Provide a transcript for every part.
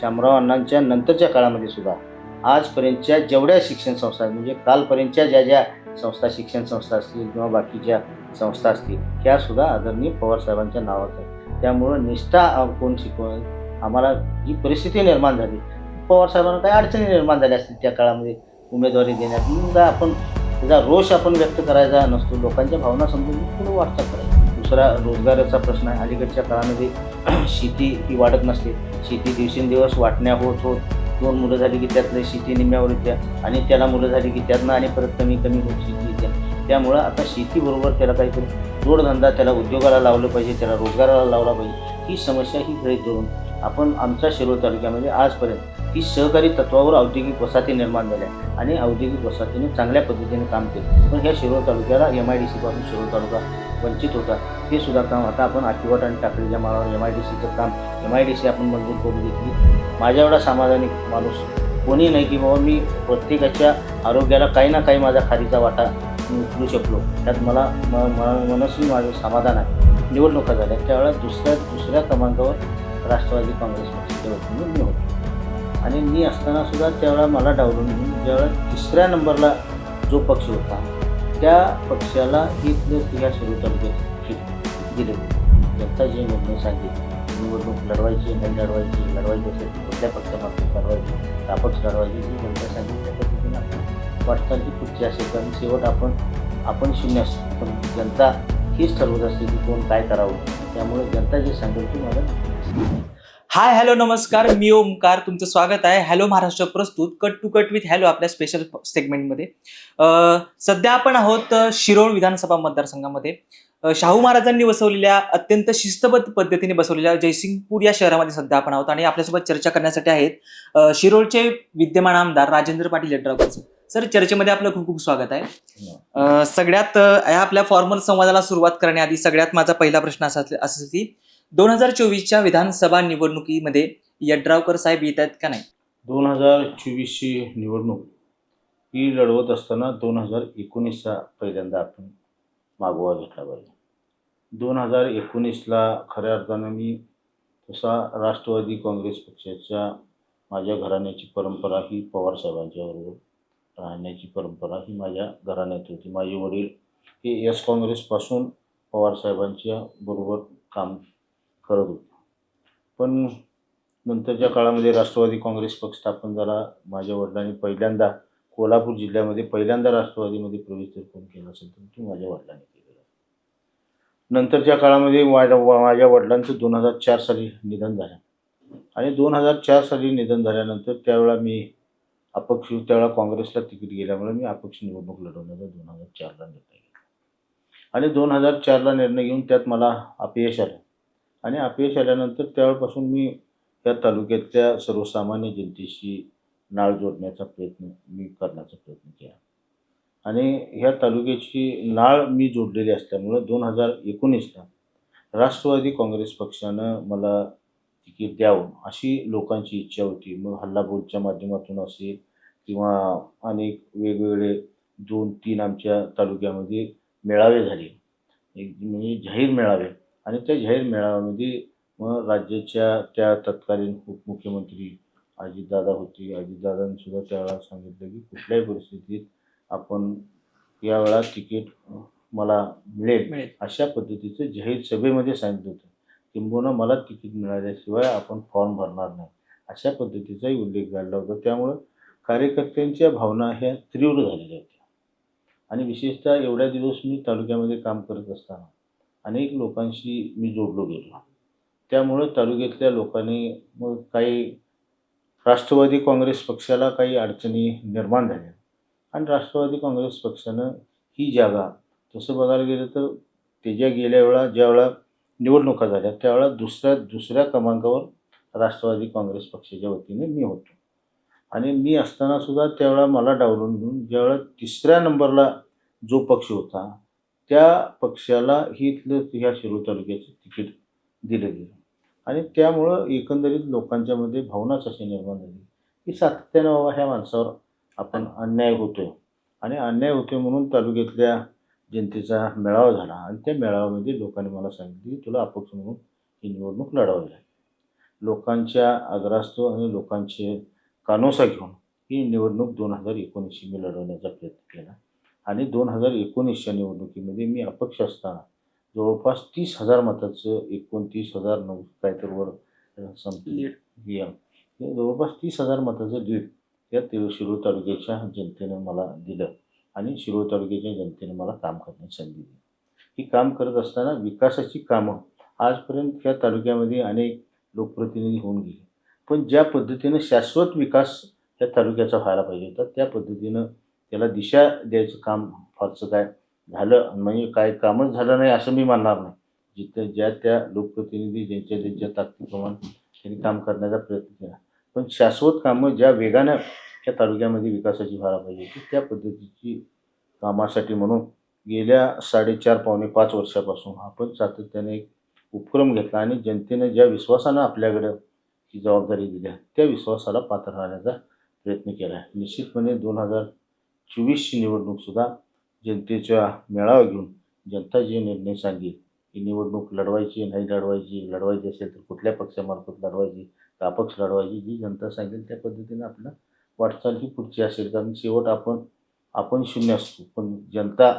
शामराव अण्णांच्या नंतरच्या काळामध्ये सुद्धा आजपर्यंतच्या जेवढ्या शिक्षण संस्था म्हणजे कालपर्यंतच्या ज्या ज्या संस्था शिक्षण संस्था असतील किंवा बाकीच्या संस्था असतील त्यासुद्धा आदरणीय पवार साहेबांच्या नावात आहेत. त्यामुळं निष्ठा कोण शिकवण आम्हाला जी परिस्थिती निर्माण झाली. पवार साहेबांना काही अडचणी निर्माण झाल्या असतील त्या काळामध्ये उमेदवारी देण्यात. आपण त्याचा रोष आपण व्यक्त करायचा नसतो. लोकांच्या भावना समजून पुढे वाटचाल करायची. दुसरा रोजगाराचा प्रश्न आहे. अलीकडच्या काळामध्ये शेती ही वाढत नसते. शेती दिवसेंदिवस वाटण्या होत होत दोन मुलं झाली की त्यातलं शेती निम्म्यावर येत्या आणि त्याला मुलं झाली की त्यातनं आणि परत कमी कमी होत शेती येत्या त्यामुळं आता शेतीबरोबर त्याला काहीतरी जोडधंदा त्याला उद्योगाला लावलं पाहिजे त्याला रोजगाराला लावला पाहिजे. ही समस्या ही गृहीत धरून आपण आमच्या शिरोळ तालुक्यामध्ये आजपर्यंत ही सहकारी तत्वावर औद्योगिक वसाहती निर्माण झाल्या आणि औद्योगिक वसाहतीने चांगल्या पद्धतीने काम केलं. पण ह्या शिरोळ तालुक्याला एम आय डी सीपासून शिरोळ तालुका वंचित होतात. हे सुद्धा काम आता आपण आठवट आणि टाकळीच्या माळावर एम आय डी सीचं काम. एम आय डी सी आपण मंजूर करून घेतली. माझ्या एवढा समाधानी माणूस कोणी नाही की बाबा मी प्रत्येकाच्या आरोग्याला काही ना काही माझा खारीचा वाटा उचलू शकलो. त्यात मला म- मनस्वी माझं समाधान आहे. निवडणुका झाल्या. त्यावेळेला दुसऱ्या दुसऱ्या क्रमांकावर राष्ट्रवादी काँग्रेस पक्षाच्या वतीने मी होतो. आणि मी असताना सुद्धा त्यावेळेला मला डावलून ज्यावेळेला तिसऱ्या नंबरला जो पक्ष होता त्या पक्षाला इथलं ह्या सुरू तालुक्यात दिले जनता जे निर्णय सांगितले निवडणूक लढवायची नाही लढवायची लढवायची असेल तर कुठल्या पक्षामार्फत लढवायची पक्ष लढवायची ही जनता सांगितल्या पद्धतीने आपण वाटचालची पुढची असेल. कारण शेवट आपण आपण शून्य असतो. पण जनता हीच ठरवत असते की कोण काय करावं. त्यामुळे जनता जे सांगेल ती मला हाय हॅलो नमस्कार. मी ओमकार. तुमचं स्वागत आहे. हॅलो महाराष्ट्र प्रस्तुत. Cut to cut with hello आपल्या स्पेशल सेगमेंटमध्ये सध्या आपण आहोत शिरोळ विधानसभा मतदारसंघामध्ये. शाहू महाराजांनी बसवलेल्या अत्यंत शिस्तबद्ध पद्धतीने बसवलेल्या जयसिंगपूर या शहरामध्ये सध्या आपण आहोत आणि आपल्यासोबत चर्चा करण्यासाठी आहेत शिरोळचे विद्यमान आमदार राजेंद्र पाटील यड्रावकर सर. चर्चेमध्ये आपलं खूप खूप स्वागत आहे. सगळ्यात आपल्या फॉर्मल संवादाला सुरुवात करण्याआधी सगळ्यात माझा पहिला प्रश्न असा असेल की दोन हजार चोवीसच्या विधानसभा निवडणुकीमध्ये यड्रावकर साहेब येत आहेत का नाही? दोन हजार चोवीसची निवडणूक ही लढवत असताना दोन हजार एकोणीसचा पहिल्यांदा आपण मागोवा घेतला पाहिजे. दोन हजार एकोणीसला खऱ्या अर्थानं मी तसा राष्ट्रवादी काँग्रेस पक्षाच्या माझ्या घराण्याची परंपरा ही पवार साहेबांच्याबरोबर राहण्याची परंपरा ही माझ्या घराण्यात होती. माझे वडील हे एस काँग्रेसपासून पवारसाहेबांच्या बरोबर काम करत होते. पण नंतरच्या काळामध्ये राष्ट्रवादी काँग्रेस पक्ष स्थापन झाला. माझ्या वडिलांनी पहिल्यांदा कोल्हापूर जिल्ह्यामध्ये पहिल्यांदा राष्ट्रवादीमध्ये प्रवेश जर कोण केला असेल तर तो माझ्या वडिलांनी केलेला नंतरच्या काळामध्ये माझ्या माझ्या वडिलांचं दोन हजार चार साली निधन झालं. आणि दोन हजार चार साली निधन झाल्यानंतर त्यावेळा मी अपक्ष त्यावेळेला काँग्रेसला तिकीट गेल्यामुळे मी अपक्ष निवडणूक लढवण्याचा दोन हजार चारला निर्णय घेतला. आणि दोन हजार चारला निर्णय घेऊन त्यात मला अपयश आलं. आणि अपयश आल्यानंतर त्यावेळपासून मी त्या तालुक्यातल्या सर्वसामान्य जनतेशी नाळ जोडण्याचा प्रयत्न मी करण्याचा प्रयत्न केला. आणि ह्या तालुक्याची नाळ मी जोडलेली असल्यामुळं दोन हजार एकोणीसला राष्ट्रवादी काँग्रेस पक्षानं मला तिकीट द्यावं अशी लोकांची इच्छा होती. मग हल्लाबोलच्या माध्यमातून असेल किंवा अनेक वेगवेगळे दोन तीन आमच्या तालुक्यामध्ये मेळावे झाले. एक म्हणजे जाहीर मेळावे. आणि त्या जाहीर मेळाव्यामध्ये मग राज्याच्या त्या तत्कालीन उपमुख्यमंत्री अजितदादा होते. अजितदादांनी त्यावेळेला सांगितलं की कुठल्याही परिस्थितीत आपण यावेळा तिकीट मला मिळेल मिळेल. अशा पद्धतीचं जाहीर सभेमध्ये सांगितलं होतं. किंबहुना मला तिकीट मिळाल्याशिवाय आपण फॉर्म भरणार नाही. अशा पद्धतीचाही उल्लेख झाला होता. त्यामुळं कार्यकर्त्यांच्या भावना ह्या तीव्र झालेल्या होत्या. आणि विशेषतः एवढ्या दिवस मी तालुक्यामध्ये काम करत असताना अनेक लोकांशी मी जोडलो गेलो. त्यामुळं तालुक्यातल्या लोकांनी मग काही राष्ट्रवादी काँग्रेस पक्षाला काही अडचणी निर्माण झाल्या. आणि राष्ट्रवादी काँग्रेस पक्षानं ही जागा तसं बघायला गेलं तर त्याच्या गेल्या वेळा ज्या वेळा निवडणुका झाल्या त्यावेळा दुसऱ्या दुसऱ्या क्रमांकावर राष्ट्रवादी काँग्रेस पक्षाच्या वतीने मी होतो. आणि मी असतानासुद्धा त्यावेळा मला डावलून घेऊन ज्यावेळा तिसऱ्या नंबरला जो पक्ष होता त्या पक्षाला ही इथलं ह्या शिरूर तालुक्याचं तिकीट दिलं गेलं. आणि त्यामुळं एकंदरीत लोकांच्यामध्ये भावनाच अशी निर्माण झाली. की सातत्यानं बाबा ह्या माणसावर आपण अन्याय होतोय. आणि अन्याय होतोय म्हणून तालुक्यातल्या जनतेचा मेळावा झाला. आणि त्या मेळाव्यामध्ये लोकांनी मला सांगितलं की तुला अपक्ष म्हणून ही निवडणूक लढावी लागेल. लोकांच्या आग्रास्तव आणि लोकांचे कानोसा घेऊन ही निवडणूक दोन हजार एकोणीसशे मी लढवण्याचा प्रयत्न केला. आणि दोन हजार एकोणीसच्या निवडणुकीमध्ये मी अपक्ष असताना जवळपास तीस हजार मताचं एकोणतीस हजार नऊ काहीतरी वर समथिंग लीड. या. हे जवळपास तीस हजार मताचं लीड या ते शिरूर तालुक्याच्या जनतेनं मला दिलं आणि शिरूर तालुक्याच्या जनतेने मला काम करण्याची संधी दिली. ही काम करत असताना विकासाची कामं आजपर्यंत या तालुक्यामध्ये अनेक लोकप्रतिनिधी होऊन गेले. पण ज्या पद्धतीनं शाश्वत विकास या तालुक्याचा व्हायला पाहिजे होता त्या पद्धतीनं त्याला दिशा द्यायचं काम फारसं काय झालं म्हणजे काय कामच झालं नाही असं मी मानणार नाही. जिथं ज्या त्या लोकप्रतिनिधी ज्यांच्या ज्यांच्या ताकदीप्रमाणे त्यांनी काम करण्याचा प्रयत्न केला. पण शाश्वत कामं ज्या वेगानं त्या तालुक्यामध्ये विकासाची व्हायला पाहिजे होती त्या पद्धतीची कामासाठी म्हणून गेल्या साडेचार पावणे पाच वर्षापासून आपण सातत्याने एक उपक्रम घेतला आणि जनतेनं ज्या विश्वासानं आपल्याकडं ही जबाबदारी दिली आहे त्या विश्वासाला पात्र राहण्याचा प्रयत्न केला आहे. निश्चितपणे दोन हजार चोवीसची निवडणूकसुद्धा जनतेच्या मेळावा घेऊन जनता जे निर्णय सांगेल ही निवडणूक लढवायची नाही लढवायची लढवायची असेल तर कुठल्या पक्षामार्फत लढवायची का अपक्ष लढवायची जी जनता सांगेल त्या पद्धतीने आपलं वाटचाल ही पुढची असेल. कारण शेवट आपण आपण शून्य असतो. पण जनता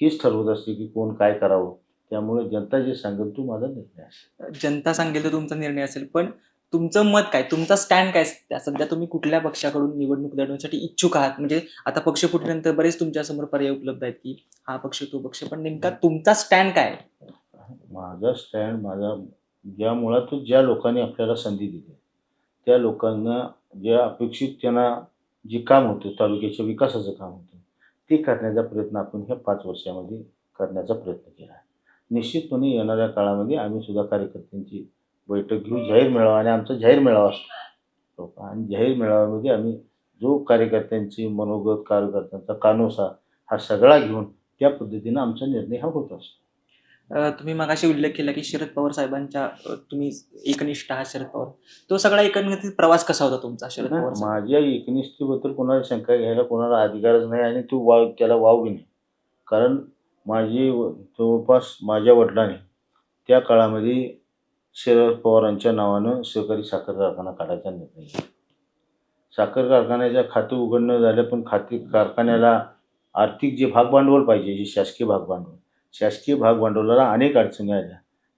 हीच ठरवत असते की कोण काय करावं. त्यामुळे जनता जे सांगेल तो माझा निर्णय असेल. जनता सांगेल तर तुमचा निर्णय असेल. पण तुमचं मत काय? तुमचा स्टँड काय त्या सध्या तुम्ही कुठल्या पक्षाकडून निवडणूक लढवण्यासाठी इच्छुक आहात? म्हणजे आता पक्ष फुटल्यानंतर बरेच तुमच्यासमोर पर्याय उपलब्ध आहेत की हा पक्ष तो पक्ष. पण नेमका तुमचा स्टँड काय? माझा स्टँड माझा ज्या मुळातच ज्या लोकांनी आपल्याला संधी दिली त्या लोकांना ज्या अपेक्षित त्यांना जे काम होतं तालुक्याच्या विकासाचं काम होतं ते करण्याचा प्रयत्न आपण ह्या पाच वर्षामध्ये करण्याचा प्रयत्न केला. आहे निश्चितपणे येणाऱ्या काळामध्ये आम्ही सुद्धा कार्यकर्त्यांची बैठक घेऊ जाहीर मेळावा आणि आमचा जाहीर मेळावा असतो. आणि जाहीर मेळाव्यामध्ये आम्ही जो कार्यकर्त्यांची मनोगत कार्यकर्त्यांचा कानोसा हा सगळा घेऊन त्या पद्धतीनं आमचा निर्णय हा होत असतो. तुम्ही मगाशी उल्लेख केला की शरद पवार साहेबांच्या तुम्ही एकनिष्ठ आहात शरद पवार. तो सगळा एकंदरीत प्रवास कसा होता तुमचा शरद पवार? माझ्या एकनिष्ठतेबद्दल कोणाला शंका घ्यायला कोणाला अधिकारच नाही आणि तो वाव त्याला वाव बी नाही. कारण माझी जवळपास माझ्या वडिलांनी त्या काळामध्ये शरद पवारांच्या नावानं सहकारी साखर कारखाना काढायचा निर्णय घेतला. साखर कारखान्याच्या खातं उघडणं झालं पण खाते कारखान्याला आर्थिक जे भागभांडवल पाहिजे जे शासकीय भागभांडवल शासकीय भागभांडवलाला अनेक अडचणी आल्या.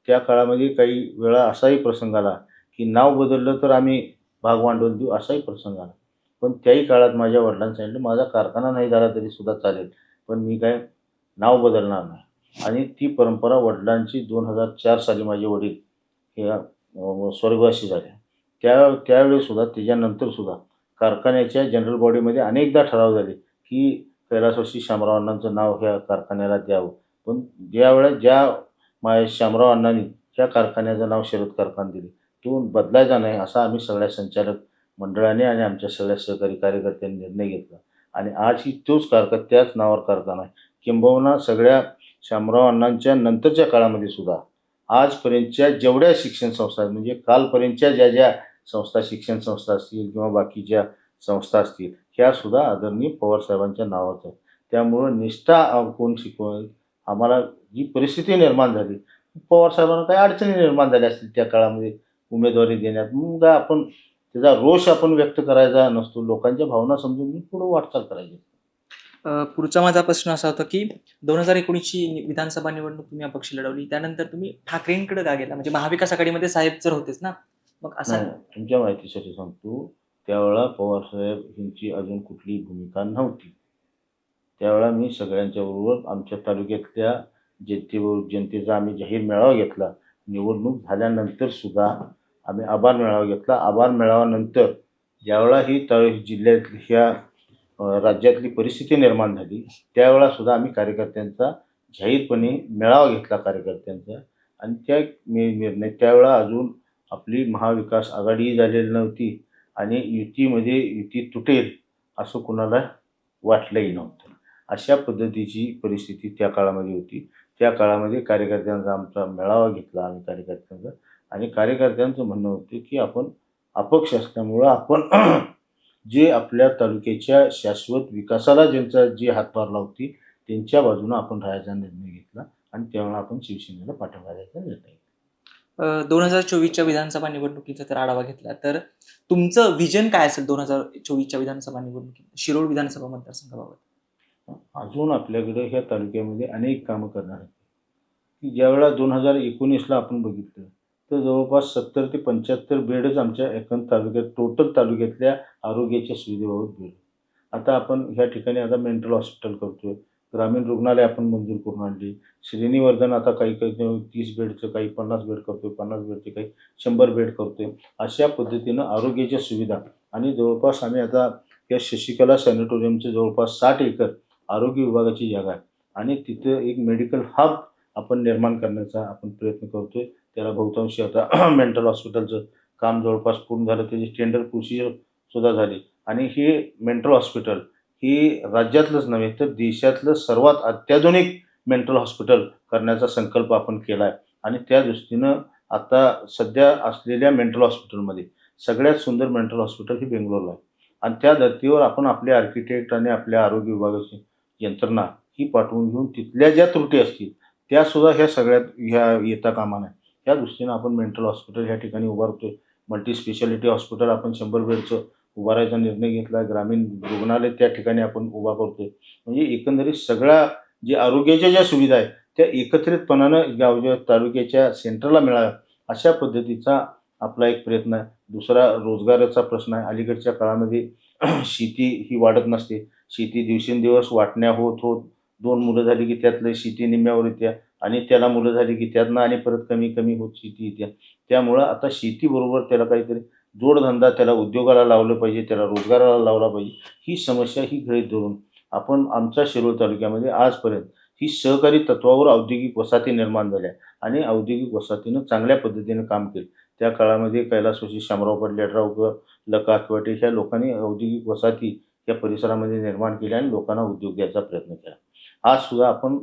त्या काळामध्ये काही वेळा असाही प्रसंग आला की नाव बदललं तर आम्ही भागभांडवल देऊ असाही प्रसंग आला. पण त्याही काळात माझ्या वडिलांनी सांगितलं माझा कारखाना नाही झाला तरी सुद्धा चालेल पण मी काय नाव बदलणार नाही. आणि ती परंपरा वडिलांची दोन हजार चार साली माझे वडील किंवा स्वर्गवासी झाल्या त्या त्यावेळेस त्याच्यानंतरसुद्धा त्याच्यानंतर सुद्धा कारखान्याच्या जनरल बॉडीमध्ये अनेकदा ठराव झाले की कैलासवासी शामराव अण्णांचं नाव ह्या कारखान्याला द्यावं. पण ज्या वेळेस ज्या मा शामराव अण्णांनी त्या कारखान्याचं नाव शरद कारखाना दिले तो बदलायचा नाही असा आम्ही सगळ्या संचालक मंडळाने आणि आमच्या सगळ्या सहकारी कार्यकर्त्यांनी निर्णय घेतला. आणि आजही तोच कारखाना त्याच नावावर कारखाना आहे. किंबहुना सगळ्या शामराव अण्णांच्या नंतरच्या काळामध्ये सुद्धा आजपर्यंतच्या जेवढ्या शिक्षण संस्था म्हणजे कालपर्यंतच्या ज्या ज्या संस्था शिक्षण संस्था असतील किंवा बाकीच्या संस्था असतील ह्यासुद्धा आदरणीय पवारसाहेबांच्या नावाचं आहेत. त्यामुळं निष्ठा कोण शिकवल? आम्हाला जी परिस्थिती निर्माण झाली. पवारसाहेबांना काही अडचणी निर्माण झाल्या असतील त्या काळामध्ये उमेदवारी देण्यात. मग काय आपण त्याचा रोष आपण व्यक्त करायचा नसतो. लोकांच्या भावना समजून घेऊन पुढं वाटचाल करायची. पुढचा माझा प्रश्न असा होता की दोन हजार एकोणीसची विधानसभा निवडणूक तुम्ही अपक्ष लढवली. त्यानंतर तुम्ही ठाकरेंकडे का गेला? म्हणजे महाविकास आघाडीमध्ये साहेब जर होतेच ना? मग असा तुमच्या माहितीसाठी सांगतो त्यावेळेला पवारसाहेब यांची अजून कुठली भूमिका नव्हती. त्यावेळा मी सगळ्यांच्या बरोबर आमच्या तालुक्यातल्या जनतेबरोबर जनतेचा आम्ही जाहीर मेळावा घेतला. निवडणूक झाल्यानंतर सुद्धा आम्ही आभार मेळावा घेतला. आभार मेळाव्यानंतर ज्यावेळा ही त जिल्ह्यात ह्या राज्यातली परिस्थिती निर्माण झाली. त्यावेळासुद्धा आम्ही कार्यकर्त्यांचा जाहीरपणे मेळावा घेतला कार्यकर्त्यांचा. आणि त्या निर्णय त्यावेळा अजून आपली महाविकास आघाडीही झालेली नव्हती आणि युतीमध्ये युती तुटेल असं कुणाला वाटलंही नव्हतं. अशा पद्धतीची परिस्थिती त्या काळामध्ये होती. त्या काळामध्ये कार्यकर्त्यांचा आमचा मेळावा घेतला आम्ही कार्यकर्त्यांचा. आणि कार्यकर्त्यांचं म्हणणं होतं की आपण अपक्ष असल्यामुळं आपण जे आपल्या तालुक्याच्या शाश्वत विकासाला ज्यांचा जी हातभार लावती त्यांच्या बाजूनं आपण राहायचा निर्णय घेतला आणि त्यावेळेला आपण शिवसेनेला पाठिंबा द्यायचा निर्णय. दोन हजार चोवीसच्या विधानसभा निवडणुकीचा जर आढावा घेतला. तर तुमचं विजन काय असेल दोन हजार चोवीसच्या विधानसभा निवडणुकीत शिरोळ विधानसभा मतदारसंघाबाबत? अजून आपल्याकडे ह्या तालुक्यामध्ये अनेक कामं करणार आहेत. की ज्यावेळेला दोन हजार एकोणीसला आपण बघितलं तर जवळपास सत्तर ते पंच्याहत्तर बेडच आमच्या एकंद तालुक्यात टोटल तालुक्यातल्या आरोग्याच्या सुविधेबाबत बेड आता आपण ह्या ठिकाणी आता मेंटल हॉस्पिटल करतोय. ग्रामीण रुग्णालय आपण मंजूर करून आणली. श्रेणीवर्धन आता काही काही तीस बेडचं काही पन्नास बेड करतोय पन्नास बेडचे काही शंभर बेड करतोय. अशा पद्धतीनं आरोग्याच्या सुविधा आणि जवळपास आम्ही आता या शशिकला सॅनिटोरियमचे जवळपास साठ एकर आरोग्य विभागाची जागा आहे. आणि तिथं एक मेडिकल हब आपण निर्माण करण्याचा आपण प्रयत्न करतोय. त्याला बहुतांशी आता मेंटल हॉस्पिटलचं काम जवळपास पूर्ण झालं. त्याची टेंडर प्रोसिजर सुद्धा झाली. आणि हे मेंटल हॉस्पिटल ही राज्यातलंच नव्हे तर देशातलं सर्वात अत्याधुनिक मेंटल हॉस्पिटल करण्याचा संकल्प आपण केला आहे आणि त्या दृष्टीनं आता सध्या असलेल्या मेंटल हॉस्पिटलमध्ये सगळ्यात सुंदर मेंटल हॉस्पिटल ही बेंगलोरला आहे. आणि त्या धर्तीवर आपण आपले आर्किटेक्ट आणि आपल्या आरोग्य विभागाची यंत्रणा ही पाठवून घेऊन तिथल्या ज्या त्रुटी असतील त्यासुद्धा ह्या सगळ्यात ह्या येता कामा नाही त्या दृष्टीनं आपण मेंटल हॉस्पिटल ह्या ठिकाणी उभारतोय मल्टी स्पेशालिटी हॉस्पिटल आपण शंभर बेडचं उभारायचा निर्णय घेतला ग्रामीण रुग्णालय त्या ठिकाणी आपण उभा करतोय. म्हणजे एकंदरीत सगळ्या जे आरोग्याच्या ज्या सुविधा आहेत त्या एकत्रितपणानं गावच्या तालुक्याच्या सेंटरला मिळाव्या अशा पद्धतीचा आपला एक प्रयत्न आहे. दुसरा रोजगाराचा प्रश्न आहे. अलीकडच्या काळामध्ये शेती ही वाढत नसते. शेती दिवसेंदिवस वाटण्या होत होत दोन मुलं झाली की त्यातले शेती निम्म्यावर येत्या. आणि त्याला मुलं झाली की त्यातनं आणि परत कमी कमी होत शेती त्या. त्यामुळं आता शेतीबरोबर त्याला काहीतरी जोडधंदा त्याला उद्योगाला लावलं पाहिजे त्याला रोजगाराला लावला पाहिजे. ही समस्या ही गृहीत धरून आपण आमच्या शिरोळ तालुक्यामध्ये आजपर्यंत ही सहकारी तत्वावर औद्योगिक वसाहती निर्माण झाल्या आणि औद्योगिक वसाहतीनं चांगल्या पद्धतीनं काम केलं. त्या काळामध्ये कैलासवासी शामराव पाटलेटरावकर लका किंवाटे ह्या लोकांनी औद्योगिक वसाहती या परिसरामध्ये निर्माण केल्या आणि लोकांना उद्योग द्यायचा प्रयत्न केला. आज सुद्धा आपण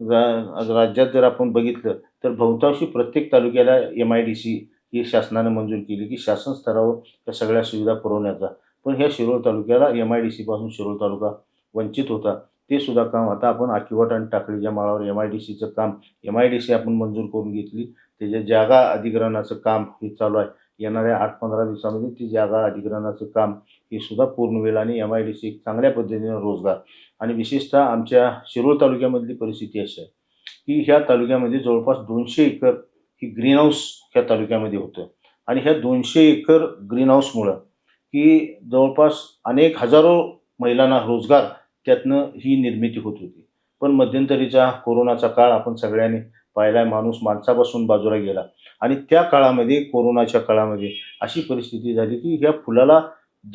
रा- राज्यात जर आपण बघितलं तर बहुतांशी प्रत्येक तालुक्याला एम आय डी सी ही शासनानं मंजूर केली की शासन स्तरावर त्या सगळ्या सुविधा पुरवण्याचा. पण ह्या शिरोळ तालुक्याला एम आय डी सीपासून शिरोळ तालुका वंचित होता. ते सुद्धा काम आता आपण आकिवाट आणि टाकळीच्या माळावर एम आय डी सीचं काम एम आय डी सी आपण मंजूर करून घेतली. त्याच्या जागा अधिग्रहणाचं काम हे चालू आहे. येणाऱ्या आठ पंधरा दिवसामध्ये ती जागा अधिग्रहणाचं काम हे सुद्धा पूर्ण होईल आणि एम आय डी सी चांगल्या पद्धतीनं रोजगार. आणि विशेषतः आमच्या शिरोळ तालुक्यामधली परिस्थिती अशी आहे की ह्या तालुक्यामध्ये जवळपास दोनशे एकर ही ग्रीन हाऊस ह्या तालुक्यामध्ये होतं. आणि ह्या दोनशे एकर ग्रीन हाऊसमुळं की जवळपास अनेक हजारो महिलांना रोजगार त्यातनं ही निर्मिती होत होती. पण मध्यंतरीचा कोरोनाचा काळ आपण सगळ्यांनी पाहिला माणूस माणसापासून बाजूला गेला. आणि त्या काळामध्ये कोरोनाच्या काळामध्ये अशी परिस्थिती झाली की ह्या फुलाला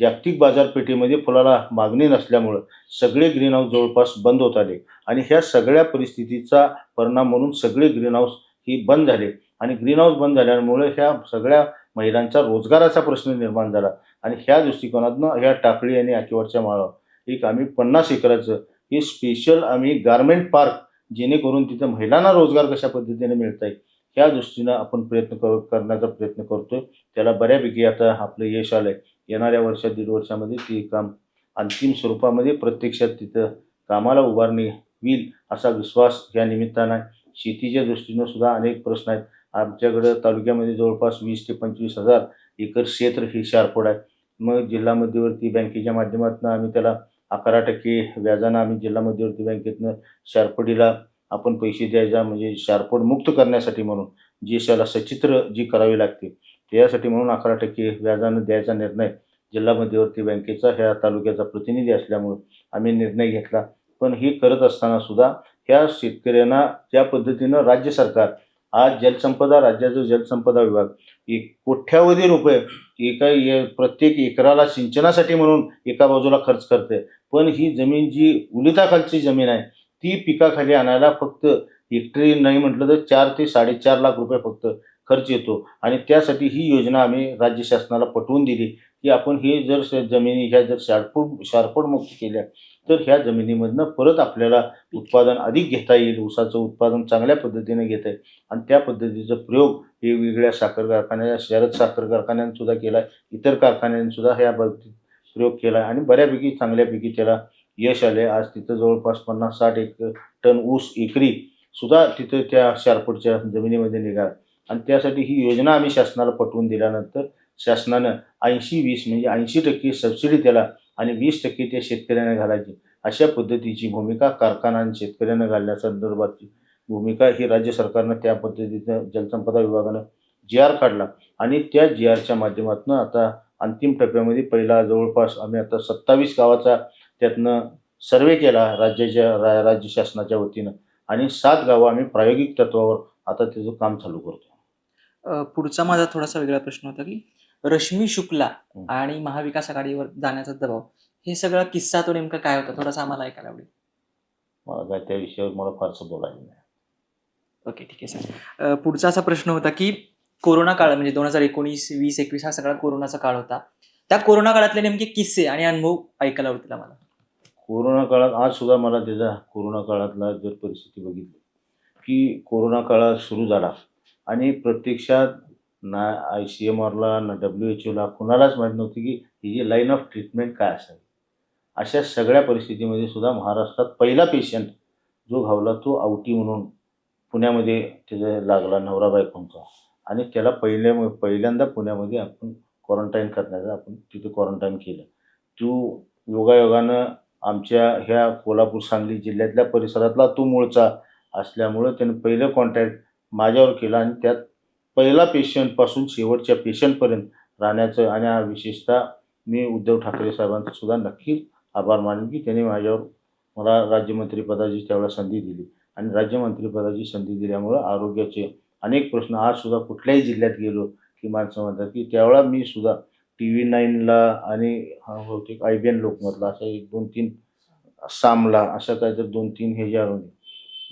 जागतिक बाजारपेठेमध्ये फुलाला मागणी नसल्यामुळं सगळे ग्रीन हाऊस जवळपास बंद होत आले. आणि ह्या सगळ्या परिस्थितीचा परिणाम म्हणून सगळे ग्रीन हाऊस ही बंद झाले. आणि ग्रीन हाऊस बंद झाल्यामुळे ह्या सगळ्या महिलांचा रोजगाराचा प्रश्न निर्माण झाला. आणि ह्या दृष्टिकोनातनं ह्या टाकळी आणि आकिवाडच्या माळावर एक आम्ही पन्नास एकराचं हे स्पेशल आम्ही गारमेंट पार्क जेणेकरून तिथं महिलांना रोजगार कशा पद्धतीने मिळता येईल ह्या दृष्टीनं आपण प्रयत्न कर करण्याचा प्रयत्न करतोय. त्याला बऱ्यापैकी आता आपलं यश आलंय. येणाऱ्या वर्षात दीड वर्षामध्ये ती काम अंतिम स्वरूपामध्ये प्रत्यक्षात तिथं कामाला उभारणी होईल असा विश्वास या निमित्तानं आहे. शेतीच्या दृष्टीनं सुद्धा अनेक प्रश्न आहेत. आमच्याकडं तालुक्यामध्ये जवळपास वीस ते पंचवीस हजार एकर क्षेत्र हे शारपोड आहे. मग जिल्हा मध्यवर्ती बँकेच्या माध्यमातून आम्ही त्याला अकरा टक्के व्याजानं आम्ही जिल्हा मध्यवर्ती बँकेतनं शारपडीला आपण पैसे द्यायचा म्हणजे शारपड मुक्त करण्यासाठी म्हणून जी शाला सचित्र जी करावी लागते त्यासाठी म्हणून अकरा टक्के व्याजानं द्यायचा निर्णय जिल्हा मध्यवर्ती बँकेचा ह्या तालुक्याचा प्रतिनिधी असल्यामुळं आम्ही निर्णय घेतला. पण हे करत असताना सुद्धा ह्या शेतकऱ्यांना ज्या पद्धतीनं राज्य सरकार आज जलसंपदा राज्याचा जलसंपदा विभाग. एक कोट्यावधी रुपये एका ए- प्रत्येक एकराला सिंचनासाठी म्हणून एका बाजूला खर्च करते. पण ही जमीन जी उलिताखालची जमीन आहे ती पिकाखाली आणायला फक्त हेक्टरी नाही म्हटलं तर चार ते साडेचार लाख रुपये फक्त खर्च येतो. आणि त्यासाठी ही योजना आम्ही राज्य शासनाला पटवून दिली की आपण हे जर जमिनी ह्या जर शारपूट शारपड मुक्त केल्या तर ह्या जमिनीमधनं परत आपल्याला उत्पादन अधिक घेता येईल ऊसाचं उत्पादन चांगल्या पद्धतीने घेता येईल. आणि त्या पद्धतीचा प्रयोग वेगवेगळ्या साखर कारखान्या शरद साखर कारखान्यांसुद्धा केला आहे इतर कारखान्यांसुद्धा ह्या बाबतीत प्रयोग केला आहे आणि बऱ्यापैकी चांगल्यापैकी त्याला यश आले आज तिथं जवळपास पन्नास साठ एक टन ऊस एकरी सुद्धा तिथं त्या शारपूटच्या जमिनीमध्ये निघाला. आणि त्यासाठी ही योजना आम्ही शासनाला पटवून दिल्यानंतर शासनानं ऐंशी वीस म्हणजे ऐंशी टक्के सबसिडी त्याला आणि वीस टक्के त्या शेतकऱ्यांना घालायची. अशा पद्धतीची भूमिका कारखाना आणि शेतकऱ्यांना घालण्यासंदर्भातची भूमिका ही राज्य सरकारनं त्या पद्धतीनं जलसंपदा विभागानं जी आर काढला आणि त्या जी आरच्या माध्यमातून आता अंतिम टप्प्यामध्ये पहिला जवळपास आम्ही आता सत्तावीस गावाचा त्यातनं सर्वे केला राज्याच्या रा राज्य शासनाच्या वतीनं. आणि सात गावं आम्ही प्रायोगिक तत्वावर आता त्याचं काम चालू करतो. पुढचा माझा थोडासा वेगळा प्रश्न होता की रश्मी शुक्ला. आणि महाविकास आघाडीवर जाण्याचा दबाव हे सगळा किस्सा तो नेमका काय होता? थोडासा आम्हाला ऐकायला आवडेल. मला काय त्या विषयावर मला फारसं बोलायचं नाही. ओके ठीक आहे सर. पुढचा असा प्रश्न होता की कोरोना काळ म्हणजे दोन हजार एकोणीस वीस एकवीस हा सगळा कोरोनाचा काळ होता. त्या कोरोना काळातले नेमके किस्से आणि अनुभव ऐकायला आवडतील आम्हाला. कोरोना काळात आज सुद्धा मला त्याचा कोरोना काळातला जर परिस्थिती बघितली की कोरोना काळात सुरू झाला आणि प्रत्यक्षात ना आय सी एम आरला ना डब्ल्यू एच ओला कुणालाच माहीत नव्हती की ही जी लाईन ऑफ ट्रीटमेंट काय असावी अशा सगळ्या परिस्थितीमध्ये सुद्धा महाराष्ट्रात पहिला पेशंट जो घावला तो आवटी म्हणून पुण्यामध्ये त्याचा लागला नवरा बायकोंचा. आणि त्याला पहिल्या पहिल्यांदा पुण्यामध्ये आपण क्वारंटाईन करण्याचं आपण तिथे क्वारंटाईन केलं. तो योगायोगानं आमच्या ह्या कोल्हापूर सांगली जिल्ह्यातल्या परिसरातला तो मूळचा असल्यामुळं त्यानं पहिलं कॉन्टॅक्ट माझ्यावर केला आणि त्यात पहिला पेशंटपासून शेवटच्या पेशंटपर्यंत राहण्याचं आणि हा विशेषतः मी उद्धव ठाकरे साहेबांचं सुद्धा नक्कीच आभार मानेन की त्यांनी माझ्यावर मला राज्यमंत्रीपदाची त्यावेळेला संधी दिली. आणि राज्यमंत्रीपदाची संधी दिल्यामुळं आरोग्याचे अनेक प्रश्न आज सुद्धा कुठल्याही जिल्ह्यात गेलो की माणसं म्हणतात की त्यावेळेला मी सुद्धा टी व्ही नाईनला आणि बहुतेक आय बी एन लोकमतला अशा एक दोन तीन सामला अशा काहीतरी दोन तीन हे ह्याच्यामध्ये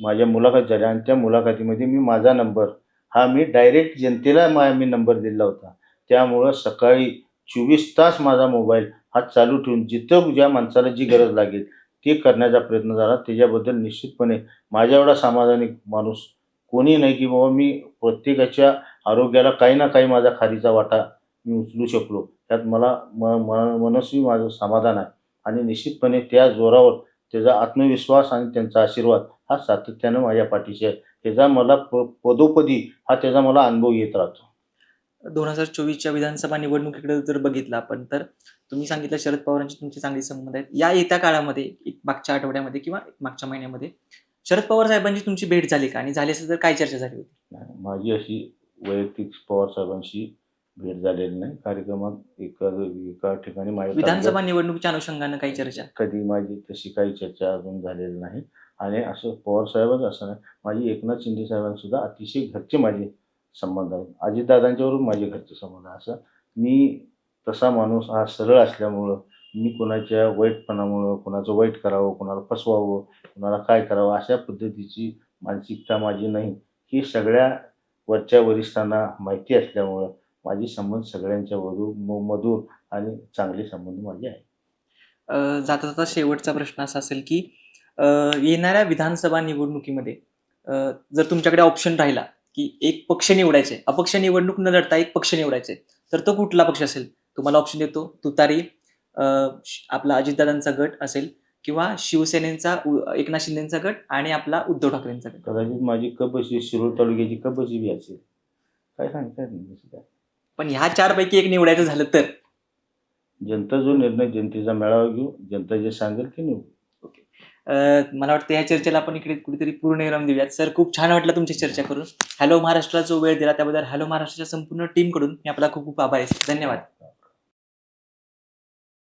माझ्या मुलाखत झाल्या आणि त्या मुलाखतीमध्ये मी माझा नंबर हा मी डायरेक्ट जनतेला मा मी नंबर दिला होता. त्यामुळं सकाळी चोवीस तास माझा मोबाईल हा चालू ठेवून जिथं ज्या माणसाला जी गरज लागेल ते करण्याचा प्रयत्न झाला. त्याच्याबद्दल निश्चितपणे माझ्या एवढा समाधानिक माणूस कोणी नाही की बाबा मी प्रत्येकाच्या आरोग्याला काही ना काही माझा खारीचा वाटा मी उचलू शकलो. त्यात मला म मनस्वी माझं समाधान आहे. आणि निश्चितपणे त्या जोरावर त्याचा आत्मविश्वास आणि त्यांचा आशीर्वाद हा सातत्यानं माझ्या पाठीशी आहे. त्याचा मला प पदोपदी हा त्याचा मला अनुभव येत राहतो. दोन हजार चोवीसच्या विधानसभा निवडणुकीकडे जर बघितलं आपण तर तुम्ही सांगितलं शरद पवारांचे तुमचे चांगले संबंध आहेत. या येत्या काळामध्ये एक मागच्या आठवड्यामध्ये किंवा एक मागच्या महिन्यामध्ये शरद पवार साहेबांची तुमची भेट झाली का? आणि झाली असेल तर काय चर्चा झाली होती? माझी अशी वैयक्तिक पवार साहेबांशी भेट झालेली नाही. कार्यक्रमात एका एका ठिकाणी माझ्या विधानसभा निवडणुकीच्या अनुषंगानं काही चर्चा? कधी माझी तशी काही चर्चा अजून झालेली नाही. आणि असं पवार साहेबच असं नाही. माझी एकनाथ शिंदे साहेबांसुद्धा अतिशय घरचे माझे संबंध आहेत. अजितदादांच्यावरून माझे घरचे संबंध आहे असं मी तसा माणूस हा सरळ असल्यामुळं मी कोणाच्या वाईटपणामुळं कोणाचं वाईट करावं कोणाला फसवावं कोणाला काय करावं अशा पद्धतीची मानसिकता माझी नाही. ही सगळ्या वरच्या वरिष्ठांना माहिती असल्यामुळं माझे संबंध सगळ्यांच्या मधूर मधूर आणि चांगले संबंध माझे आहेत जाता जाता शेवटचा प्रश्न असा असेल की येणाऱ्या विधानसभा निवडणुकीमध्ये जर तुमच्याकडे ऑप्शन राहिला की एक पक्ष निवडायचे अपक्ष निवडणूक न लढता एक पक्ष निवडायचे तर तो कुठला पक्ष असेल? तुम्हाला ऑप्शन देतो. तुतारी आपला अजितदादांचा गट असेल किंवा शिवसेनेचा एकनाथ शिंदेचा गट आणि आपला उद्धव ठाकरेंचा गट. कदाचित माझी कपशी शिरूर तालुक्याची कपशी बी असेल. काय सांगता येत नाही पण ह्या चारपैकी एक निवडायचं झालं तर? जनता जो निर्णय जनतेचा मेळावा घेऊ जनता जे सांगेल ते निवडू. अ, मला वाटतं या चर्चेला आपण इकडे कुठेतरी पूर्ण विराम देऊयात. सर खूप छान वाटलं तुमची चर्चा करून. हॅलो महाराष्ट्राचा जो वेळ दिला त्याबद्दल हॅलो महाराष्ट्राच्या संपूर्ण टीमकडून मी आपला खूप खूप आभारी आहे. धन्यवाद.